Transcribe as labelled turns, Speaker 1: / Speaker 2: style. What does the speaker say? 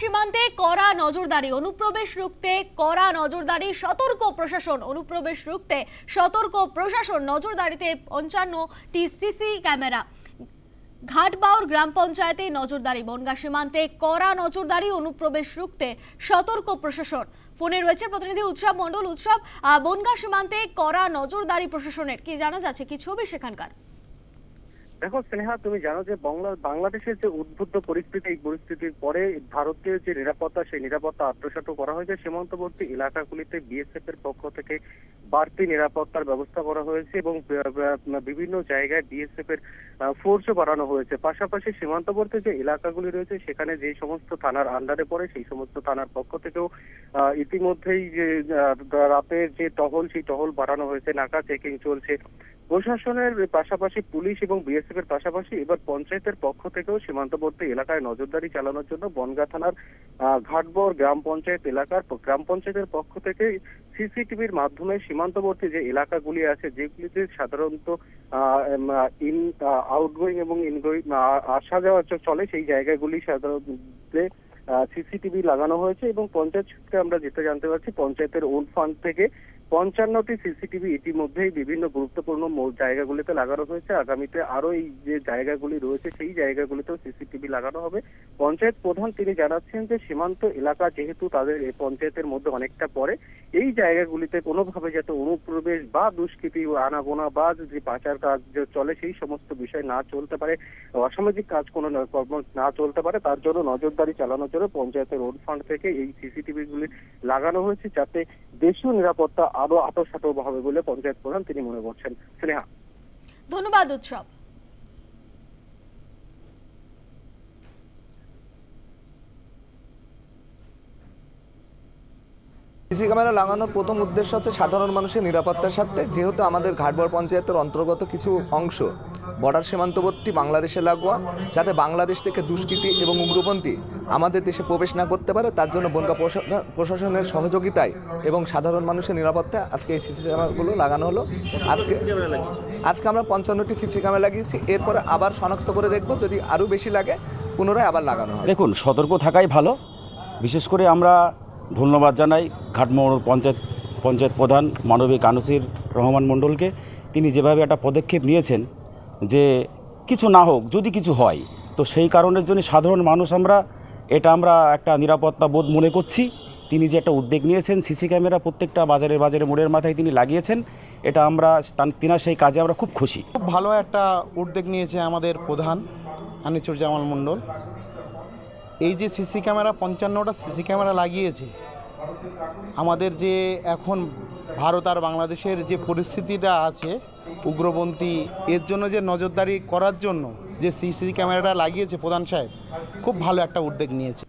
Speaker 1: সীমান্তে কড়া নজরদারি, অনুপ্রবেশ রুখতে কড়া নজরদারি, সতর্ক প্রশাসন, অনুপ্রবেশ রুখতে সতর্ক প্রশাসন, নজরদারিতে পঞ্চান্নটি সিসি ক্যামেরা। ঘাটবাউর গ্রাম পঞ্চায়েতে নজরদারি, বনগা সীমান্তে কড়া নজরদারি, অনুপ্রবেশ রুখতে সতর্ক প্রশাসন। ফোনে রয়েছে প্রতিনিধি উৎসব মণ্ডল। উৎসব বনগা সীমান্তে কড়া নজরদারি প্রশাসনের, কি জানা যাচ্ছে? কি ছবি সেখানকার?
Speaker 2: দেখো স্নেহা, তুমি জানো যে বাংলা, বাংলাদেশের যে উদ্বুদ্ধ পরিস্থিতি, এই পরিস্থিতির পরে ভারতীয় যে নিরাপত্তা, সেই নিরাপত্তা আত্মসাত করা হয়েছে। সীমান্তবর্তী এলাকাগুলিতে বিএসএফ এর পক্ষ থেকে বাড়তি নিরাপত্তার ব্যবস্থা করা হয়েছে এবং বিভিন্ন জায়গায় বিএসএফ এর ফোর্সও বাড়ানো হয়েছে। পাশাপাশি সীমান্তবর্তী যে এলাকাগুলি রয়েছে, সেখানে যে সমস্ত থানার আন্ডারে পড়ে, সেই সমস্ত থানার পক্ষ থেকেও ইতিমধ্যেই যে রাতের যে টহল, সেই টহল বাড়ানো হয়েছে। নাকা, চেকিং চলছে। প্রশাসনের পাশাপাশি পুলিশ এবং বিএসএফ এর পাশাপাশি এবার পঞ্চায়েতের পক্ষ থেকেও সীমান্তবর্তী এলাকায় নজরদারি চালানোর জন্য বনগা থানার ঘাটবর গ্রাম পঞ্চায়েত এলাকার গ্রাম পঞ্চায়েতের পক্ষ থেকে সিসিটিভির মাধ্যমে সীমান্তবর্তী যে এলাকাগুলি আছে, যেগুলিতে সাধারণত ইন আউটগোয়িং এবং ইনগোয়িং আসা যাওয়া চলে, সেই জায়গাগুলি সাধারণত সিসিটিভি লাগানো হয়েছে এবং পঞ্চায়েত সূত্রে আমরা যেটা জানতে পারছি, পঞ্চায়েতের ওন ফান্ড থেকে পঞ্চান্নটি সিসিটিভি ইতিমধ্যেই বিভিন্ন গুরুত্বপূর্ণ জায়গাগুলিতে লাগানো হয়েছে। আগামীতে আরও এই যে জায়গাগুলি রয়েছে, সেই জায়গাগুলিতেও সিসিটিভি লাগানো হবে। পঞ্চায়েত প্রধান তিনি জানাচ্ছেন যে, সীমান্ত এলাকা যেহেতু তাদের এই পঞ্চায়েতের মধ্যে অনেকটা পড়ে, এই জায়গাগুলিতে কোনোভাবে যাতে অনুপ্রবেশ বা দুষ্কৃতি আনাগোনা বা যদি পাচার কাজ যে চলে, সেই সমস্ত বিষয় না চলতে পারে, অসামাজিক কাজ কোনো কর্ম না চলতে পারে, তার জন্য নজরদারি চালানোর জন্য পঞ্চায়েতের রোড ফান্ড থেকে এই সিসিটিভি গুলি লাগানো হয়েছে যাতে দেশীয় নিরাপত্তা আরও আটোসাটো হবে বলে পঞ্চায়েত প্রধান তিনি মনে করছেন। স্নেহা।
Speaker 1: ধন্যবাদ উৎসব।
Speaker 3: সিসি ক্যামেরা লাগানোর প্রথম উদ্দেশ্য হচ্ছে সাধারণ মানুষের নিরাপত্তার স্বার্থে, যেহেতু আমাদের ঘাটবর পঞ্চায়েতের অন্তর্গত কিছু অংশ বর্ডার সীমান্তবর্তী বাংলাদেশে লাগোয়া, যাতে বাংলাদেশ থেকে দুষ্কৃতী এবং উগ্রপন্থী আমাদের দেশে প্রবেশ না করতে পারে, তার জন্য বনগা প্রশাসন- প্রশাসনের সহযোগিতায় এবং সাধারণ মানুষের নিরাপত্তায় আজকে এই সিসি ক্যামেরাগুলো লাগানো হলো। আজকে আজকে আমরা পঞ্চান্নটি সিসি ক্যামেরা লাগিয়েছি, এরপরে আবার শনাক্ত করে দেখব যদি আরও বেশি লাগে, পুনরায় আবার লাগানো হবে
Speaker 4: দেখুন, সতর্ক থাকাই ভালো। বিশেষ করে আমরা ধন্যবাদ জানাই ঘাটমোড় পঞ্চায়েত পঞ্চায়েত প্রধান মানবিক আনসির রহমান মণ্ডলকে। তিনি যেভাবে একটা পদক্ষেপ নিয়েছেন যে কিছু না হোক, যদি কিছু হয়, তো সেই কারণের জন্য সাধারণ মানুষ আমরা, এটা আমরা একটা নিরাপত্তা বোধ মনে করছি। তিনি যে একটা উদ্যোগ নিয়েছেন, সিসি ক্যামেরা প্রত্যেকটা বাজারে বাজারে মোড়ের মাথায় তিনি লাগিয়েছেন, এটা আমরা, তান- তিনার সেই কাজে আমরা খুব খুশি।
Speaker 5: খুব ভালো একটা উদ্যোগ নিয়েছে আমাদের প্রধান আনিসুর জামাল মণ্ডল। এই যে সিসি ক্যামেরা, পঞ্চান্নটা সিসি ক্যামেরা লাগিয়েছে, আমাদের যে এখন ভারত আর বাংলাদেশের যে পরিস্থিতিটা আছে উগ্রপন্থী, এর জন্য যে নজরদারি করার জন্য যে সিসি ক্যামেরাটা লাগিয়েছে প্রধান সাহেব, খুব ভালো একটা উদ্যোগ নিয়েছে।